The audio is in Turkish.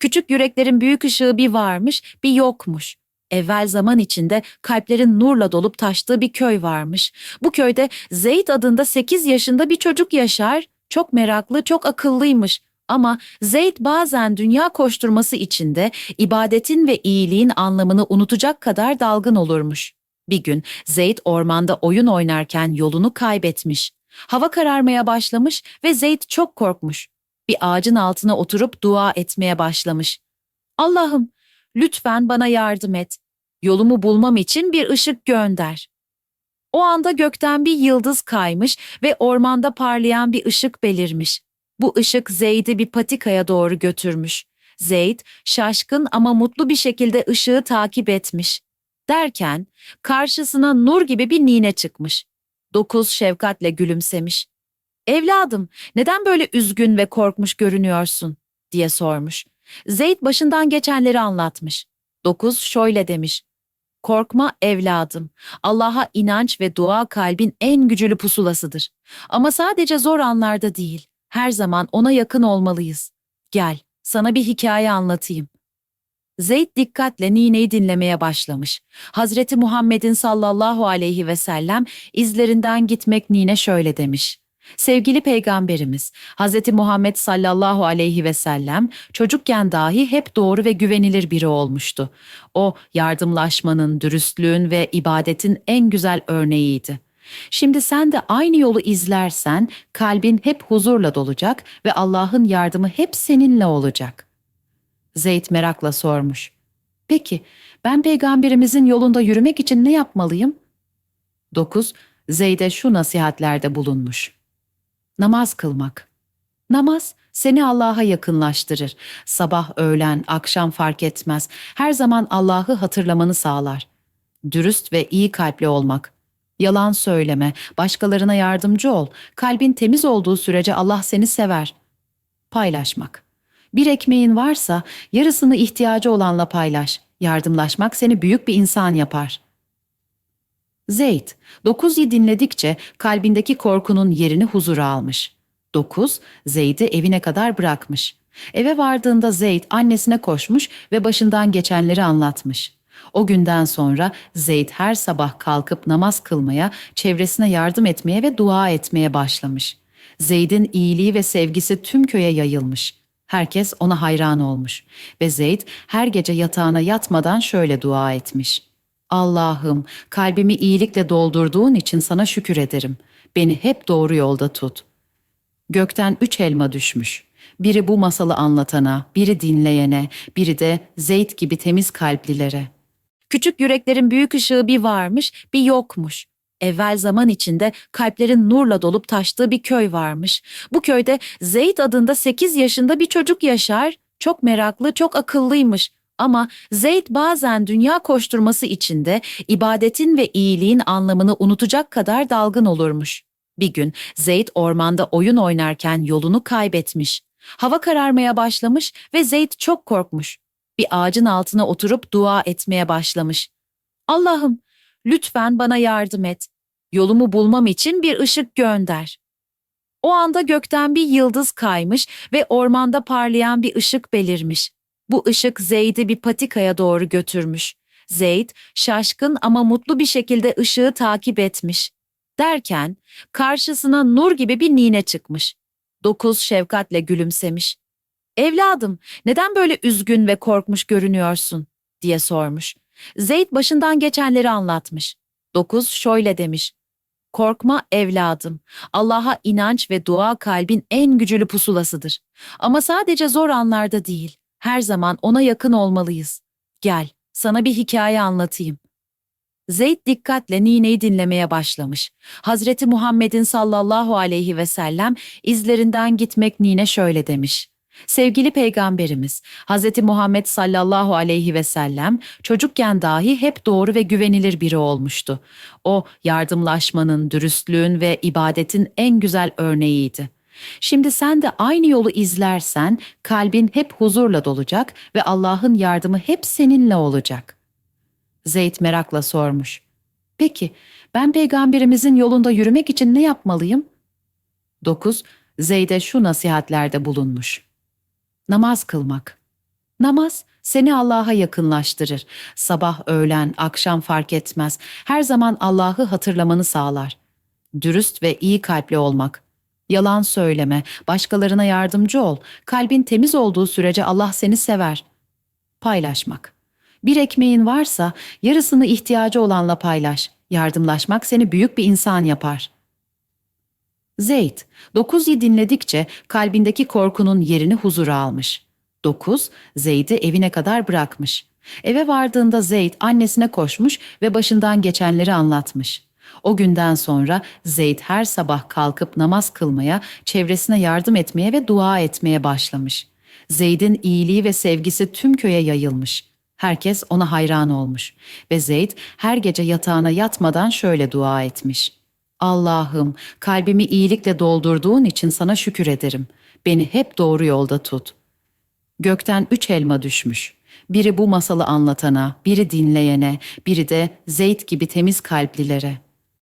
Küçük yüreklerin büyük ışığı bir varmış, bir yokmuş. Evvel zaman içinde kalplerin nurla dolup taştığı bir köy varmış. Bu köyde Zeyd adında 8 yaşında bir çocuk yaşar. Çok meraklı, çok akıllıymış. Ama Zeyd bazen dünya koşturması içinde ibadetin ve iyiliğin anlamını unutacak kadar dalgın olurmuş. Bir gün Zeyd ormanda oyun oynarken yolunu kaybetmiş. Hava kararmaya başlamış ve Zeyd çok korkmuş. Bir ağacın altına oturup dua etmeye başlamış. Allah'ım lütfen bana yardım et. Yolumu bulmam için bir ışık gönder. O anda gökten bir yıldız kaymış ve ormanda parlayan bir ışık belirmiş. Bu ışık Zeyd'i bir patikaya doğru götürmüş. Zeyd şaşkın ama mutlu bir şekilde ışığı takip etmiş. Derken karşısına nur gibi bir nine çıkmış. Dokuz şefkatle gülümsemiş. Evladım, neden böyle üzgün ve korkmuş görünüyorsun? diye sormuş. Zeyd başından geçenleri anlatmış. Dokuz şöyle demiş. Korkma evladım. Allah'a inanç ve dua kalbin en güçlü pusulasıdır. Ama sadece zor anlarda değil. Her zaman ona yakın olmalıyız. Gel, sana bir hikaye anlatayım. Zeyd dikkatle nineyi dinlemeye başlamış. Hazreti Muhammed'in sallallahu aleyhi ve sellem izlerinden gitmek nine şöyle demiş. Sevgili peygamberimiz Hazreti Muhammed sallallahu aleyhi ve sellem çocukken dahi hep doğru ve güvenilir biri olmuştu. O yardımlaşmanın, dürüstlüğün ve ibadetin en güzel örneğiydi. Şimdi sen de aynı yolu izlersen kalbin hep huzurla dolacak ve Allah'ın yardımı hep seninle olacak. Zeyd merakla sormuş. Peki ben peygamberimizin yolunda yürümek için ne yapmalıyım? 9. Zeyd'e şu nasihatlerde bulunmuş. Namaz kılmak. Namaz seni Allah'a yakınlaştırır. Sabah, öğlen, akşam fark etmez. Her zaman Allah'ı hatırlamanı sağlar. Dürüst ve iyi kalpli olmak. Yalan söyleme, başkalarına yardımcı ol. Kalbin temiz olduğu sürece Allah seni sever. Paylaşmak. Bir ekmeğin varsa yarısını ihtiyacı olanla paylaş. Yardımlaşmak seni büyük bir insan yapar. Zeyd, 9'u dinledikçe kalbindeki korkunun yerini huzura almış. 9, Zeyd'i evine kadar bırakmış. Eve vardığında Zeyd annesine koşmuş ve başından geçenleri anlatmış. O günden sonra Zeyd her sabah kalkıp namaz kılmaya, çevresine yardım etmeye ve dua etmeye başlamış. Zeyd'in iyiliği ve sevgisi tüm köye yayılmış. Herkes ona hayran olmuş ve Zeyd her gece yatağına yatmadan şöyle dua etmiş. Allah'ım kalbimi iyilikle doldurduğun için sana şükür ederim. Beni hep doğru yolda tut. Gökten üç elma düşmüş. Biri bu masalı anlatana, biri dinleyene, biri de Zeyd gibi temiz kalplilere. Küçük yüreklerin büyük ışığı bir varmış, bir yokmuş. Evvel zaman içinde kalplerin nurla dolup taştığı bir köy varmış. Bu köyde Zeyd adında 8 yaşında bir çocuk yaşar. Çok meraklı, çok akıllıymış. Ama Zeyd bazen dünya koşturması içinde ibadetin ve iyiliğin anlamını unutacak kadar dalgın olurmuş. Bir gün Zeyd ormanda oyun oynarken yolunu kaybetmiş. Hava kararmaya başlamış ve Zeyd çok korkmuş. Bir ağacın altına oturup dua etmeye başlamış. Allah'ım lütfen bana yardım et. Yolumu bulmam için bir ışık gönder. O anda gökten bir yıldız kaymış ve ormanda parlayan bir ışık belirmiş. Bu ışık Zeyd'i bir patikaya doğru götürmüş. Zeyd şaşkın ama mutlu bir şekilde ışığı takip etmiş. Derken karşısına nur gibi bir nine çıkmış. Dokuz şefkatle gülümsemiş. Evladım, neden böyle üzgün ve korkmuş görünüyorsun? diye sormuş. Zeyd başından geçenleri anlatmış. Dokuz şöyle demiş. Korkma evladım. Allah'a inanç ve dua kalbin en güçlü pusulasıdır. Ama sadece zor anlarda değil. Her zaman ona yakın olmalıyız. Gel, sana bir hikaye anlatayım. Zeyd dikkatle nineyi dinlemeye başlamış. Hazreti Muhammed'in sallallahu aleyhi ve sellem izlerinden gitmek nine şöyle demiş. Sevgili peygamberimiz Hazreti Muhammed sallallahu aleyhi ve sellem çocukken dahi hep doğru ve güvenilir biri olmuştu. O yardımlaşmanın, dürüstlüğün ve ibadetin en güzel örneğiydi. Şimdi sen de aynı yolu izlersen kalbin hep huzurla dolacak ve Allah'ın yardımı hep seninle olacak. Zeyd merakla sormuş. Peki ben peygamberimizin yolunda yürümek için ne yapmalıyım? 9. Zeyd'e şu nasihatlerde bulunmuş. Namaz kılmak. Namaz seni Allah'a yakınlaştırır. Sabah, öğlen, akşam fark etmez. Her zaman Allah'ı hatırlamanı sağlar. Dürüst ve iyi kalpli olmak. Yalan söyleme, başkalarına yardımcı ol. Kalbin temiz olduğu sürece Allah seni sever. Paylaşmak. Bir ekmeğin varsa yarısını ihtiyacı olanla paylaş. Yardımlaşmak seni büyük bir insan yapar. Zeyd, 9'u dinledikçe kalbindeki korkunun yerini huzura almış. 9, Zeyd'i evine kadar bırakmış. Eve vardığında Zeyd annesine koşmuş ve başından geçenleri anlatmış. O günden sonra Zeyd her sabah kalkıp namaz kılmaya, çevresine yardım etmeye ve dua etmeye başlamış. Zeyd'in iyiliği ve sevgisi tüm köye yayılmış. Herkes ona hayran olmuş ve Zeyd her gece yatağına yatmadan şöyle dua etmiş. Allah'ım kalbimi iyilikle doldurduğun için sana şükür ederim. Beni hep doğru yolda tut. Gökten üç elma düşmüş. Biri bu masalı anlatana, biri dinleyene, biri de Zeyd gibi temiz kalplilere.''